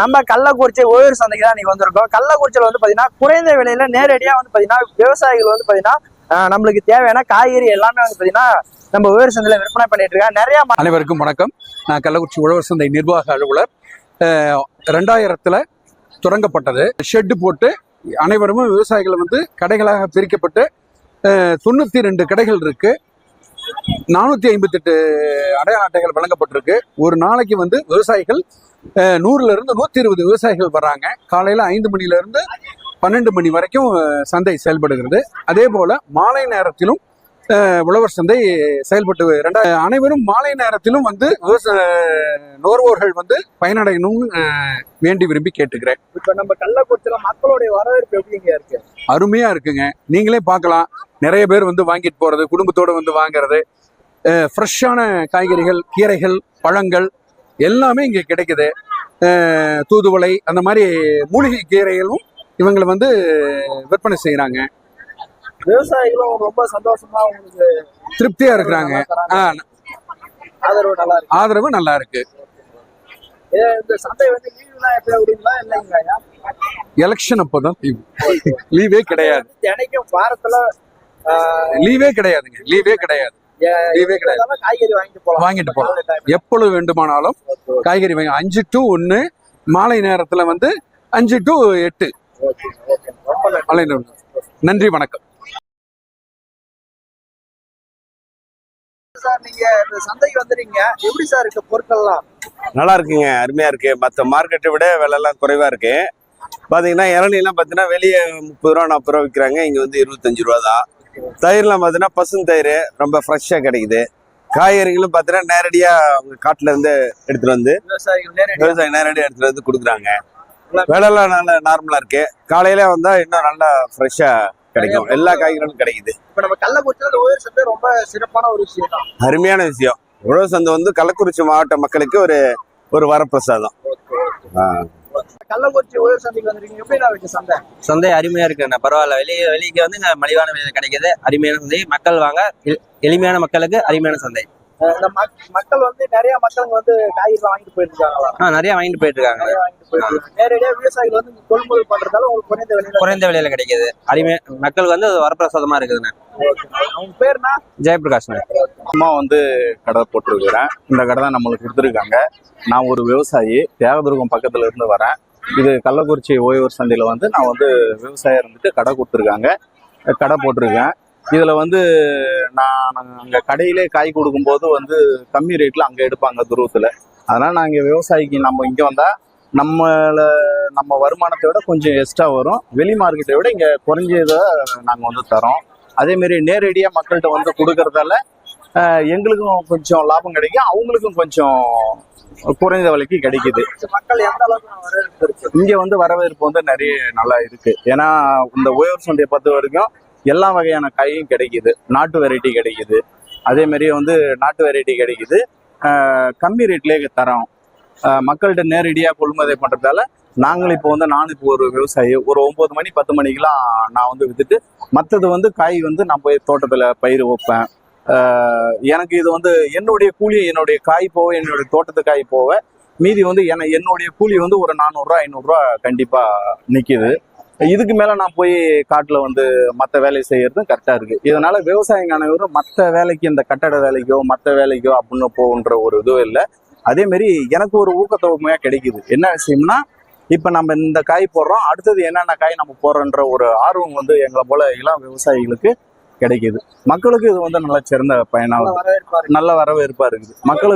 நம்ம கள்ளக்குறிச்சி ஓய்வு சந்தைக்கு தான் நீங்க வந்திருக்கோம். கள்ளக்குறிச்சியில் வந்து பார்த்தீங்கன்னா குறைந்த விலையில நேரடியாக வந்து பார்த்தீங்கன்னா விவசாயிகள் வந்து பார்த்தீங்கன்னா நம்மளுக்கு தேவையான காய்கறி எல்லாமே வந்து பார்த்தீங்கன்னா நம்ம ஓய்வு சந்தையில் விற்பனை பண்ணிட்டு இருக்கேன் நிறைய அனைவருக்கும் வணக்கம். நான் கள்ளக்குறிச்சி உழவர் சந்தை நிர்வாக அலுவலர். ரெண்டாயிரத்துல தொடங்கப்பட்டது. ஷெட்டு போட்டு அனைவரும் விவசாயிகள் வந்து கடைகளாக பிரிக்கப்பட்டு தொண்ணூற்றி ரெண்டு கடைகள் இருக்குது நானூத்தி ஐம்பத்தெட்டு அடையாள அட்டைகள் வழங்கப்பட்டிருக்கு. ஒரு நாளைக்கு வந்து விவசாயிகள் நூறுல இருந்து நூத்தி இருபது விவசாயிகள் வர்றாங்க. காலையில ஐந்து மணில இருந்து பன்னெண்டு மணி வரைக்கும் சந்தை செயல்படுகிறது. அதே போல மாலை நேரத்திலும் உழவர் சந்தை செயல்பட்டு ரெண்டா அனைவரும் மாலை நேரத்திலும் வந்து விவசாய நுகர்வோர்கள் வந்து பயனடையணும்னு வேண்டி விரும்பி கேட்டுக்கிறேன். இப்ப நம்ம கள்ளக்குறிச்சியில மக்களுடைய வரவேற்பு எப்படிங்க இருக்கு? அருமையா இருக்குங்க. நீங்களே பார்க்கலாம். நிறைய பேர் வந்து வாங்கிட்டு போறது குடும்பத்தோட வந்து வாங்குறது ஃப்ரெஷ்ஷான காய்கறிகள் கீரைகள் பழங்கள் எல்லாமே இங்க கிடைக்குது. தூதுவளை அந்த மாதிரி மூலிகை கீரைகளும் இவங்களை வந்து விற்பனை செய்யறாங்க விவசாயிகளும் ரொம்ப சந்தோஷமா உங்களுக்கு திருப்தியா இருக்கிறாங்க. ஆதரவு நல்லா இருக்கு. ஆதரவு நல்லா இருக்கு. எலெக்ஷன் அப்போதான் லீவே. கிடையாது. தினைக்கும் வாரத்துல ஆஹ், லீவே கிடையாதுங்க. லீவே கிடையாது. லீவே கிடையாது. எல்லாமே காய்கறி வாங்கிட்டு போலாம். வாங்கிட்டு போகலாம் எப்பொழுது வேண்டுமானாலும் காய்கறி வாங்கி. அஞ்சு டு ஒன்று மாலை நேரத்தில் வந்து அஞ்சு டு எட்டு. மாலை நேரம். நன்றி வணக்கம். சார் நீங்க சந்தைக்கு வந்துறீங்க எப்படி சார் இருக்கு பொருட்கள்லாம்? நல்லா இருக்குங்க. அருமையா இருக்கு. மற்ற மார்க்கெட்டை விட விலைலாம் குறைவா இருக்கு. பாத்தீங்கன்னா இளநீலாம் பார்த்தீங்கன்னா வெளியே முப்பது ரூபா நாற்பது ரூபா விற்கிறாங்க இங்க வந்து இருபத்தஞ்சு ரூபா தான். தயிர்லாம் பார்த்தீங்கன்னா பசும் தயிர் ரொம்ப ஃப்ரெஷ்ஷாக கிடைக்குது. காய்கறிகளும் பார்த்தீங்கன்னா நேரடியாக அவங்க காட்டுல இருந்து எடுத்துட்டு வந்து விவசாயி நேரடியாக எடுத்துட்டு வந்து கொடுக்குறாங்க. விலைலாம் நல்லா நார்மலா இருக்கு. காலையில வந்தா இன்னும் நல்லா ஃப்ரெஷ்ஷா கிடைக்கும். எல்லா காய்கறிகளும் கிடைக்குது. இப்ப நம்ம கள்ளக்குறிச்சியில இந்த உயர் சந்தை ரொம்ப சிறப்பான ஒரு விஷயம் தான் அருமையான விஷயம். உழவு சந்தை வந்து கள்ளக்குறிச்சி மாவட்ட மக்களுக்கு ஒரு ஒரு வரப்பிரசாதம். ஆ. கள்ளக்குறிச்சி உயர் சந்தைக்கு வந்துருக்கீங்க. எப்படி நான் இருக்கு சந்தை? சந்தை அருமையா இருக்குண்ணா பரவாயில்ல. வெளியே வெளிக்கு வந்து மலிவான விலையில கிடைக்குது. அருமையான சந்தை. மக்கள் வாங்க. எளிமையான மக்களுக்கு அருமையான சந்தை. இந்த மக்கள் வந்து நிறைய மக்கள் வந்து காய்கறி வாங்கிட்டு போயிட்டு இருக்காங்களா நிறைய வாங்கிட்டு போயிட்டு இருக்காங்க. நேரடியா விவசாயிகள் வந்து கொள்முதல் பண்றதால உங்களுக்கு குறைந்த விலையில குறைந்த விலையில கிடைக்குது. அருமையா மக்களுக்கு வந்து வரப்பிரசாதமா இருக்குதுண்ணா. அவங்க பேர்னா ஜெயபிரகாஷ்ண்ணா அம்மா வந்து கடை போட்டிருக்கிறேன். இந்த கடை தான் நம்மளுக்கு கொடுத்துருக்காங்க. நான் ஒரு விவசாயி. தேவதுர்கம் பக்கத்துல இருந்து வரேன். இது கள்ளக்குறிச்சி ஓய்வர் சந்தையில் வந்து நான் வந்து விவசாயம் இருந்துட்டு கடை கொடுத்துருக்காங்க. கடை போட்டிருக்கேன். இதில் வந்து நான் அங்கே கடையிலே காய் கொடுக்கும்போது வந்து கம்மி ரேட்டில் அங்கே எடுப்பாங்க துருவத்தில். அதனால் நான் இங்கே விவசாயிக்கு நம்ம இங்கே வந்தால் நம்மளை நம்ம வருமானத்தை விட கொஞ்சம் எக்ஸ்ட்ரா வரும். வெளி மார்க்கெட்டை விட இங்கே குறைஞ்சதை நாங்கள் வந்து தரோம். அதேமாரி நேரடியாக மக்கள்கிட்ட வந்து கொடுக்கறதால எங்களுக்கும் கொஞ்சம் லாபம் கிடைக்கும். அவங்களுக்கும் கொஞ்சம் குறைந்த விலைக்கு கிடைக்குது. மக்கள் இங்க வந்து வரவேற்பு வந்து நிறைய நல்லா இருக்கு. ஏன்னா இந்த உயர் சந்தையை பொறுத்த வரைக்கும் எல்லா வகையான காயும் கிடைக்குது. நாட்டு வெரைட்டி கிடைக்குது. அதே மாதிரி வந்து நாட்டு வெரைட்டி கிடைக்குது. கம்மி ரேட்லேயே தரோம் மக்கள்கிட்ட நேரடியாக கொள்முதல் பண்ணுறதால நாங்களும் இப்போ வந்து நானும் இப்போ ஒரு விவசாயி ஒரு ஒம்பது மணி பத்து மணிக்கெலாம் நான் வந்து விற்றுட்டு மற்றது வந்து காய் வந்து நான் போய் தோட்டத்தில் பயிர் வைப்பேன். எனக்கு இது வந்து என்னுடைய கூலி என்னுடைய காய் போக என்னுடைய தோட்டத்து காய் போக மீதி வந்து என என்னுடைய கூலி வந்து ஒரு நானூறுரூவா ஐநூறுரூவா கண்டிப்பாக நிற்கிது இதுக்கு மேலே நான் போய் காட்டில் வந்து மற்ற வேலையை செய்யறதும் கரெக்டாக இருக்கு. இதனால விவசாயிங்க அனைவரும் மற்ற வேலைக்கு இந்த கட்டட வேலைக்கோ மற்ற வேலைக்கோ அப்படின்னு போகுன்ற ஒரு இதுவும் இல்லை. அதே மாதிரி எனக்கு ஒரு ஊக்கத்தொகையாக கிடைக்குது. என்ன விஷயம்னா இப்போ நம்ம இந்த காய் போடுறோம் அடுத்தது என்னென்ன காய் நம்ம போடுறோன்ற ஒரு ஆர்வம் வந்து எங்களை போல இளம் விவசாயிகளுக்கு கிடைக்குது. மக்களுக்கு இது வந்து நல்ல சிறந்த பயனாக நல்ல வரவேற்பா இருக்குது. மக்களுக்கு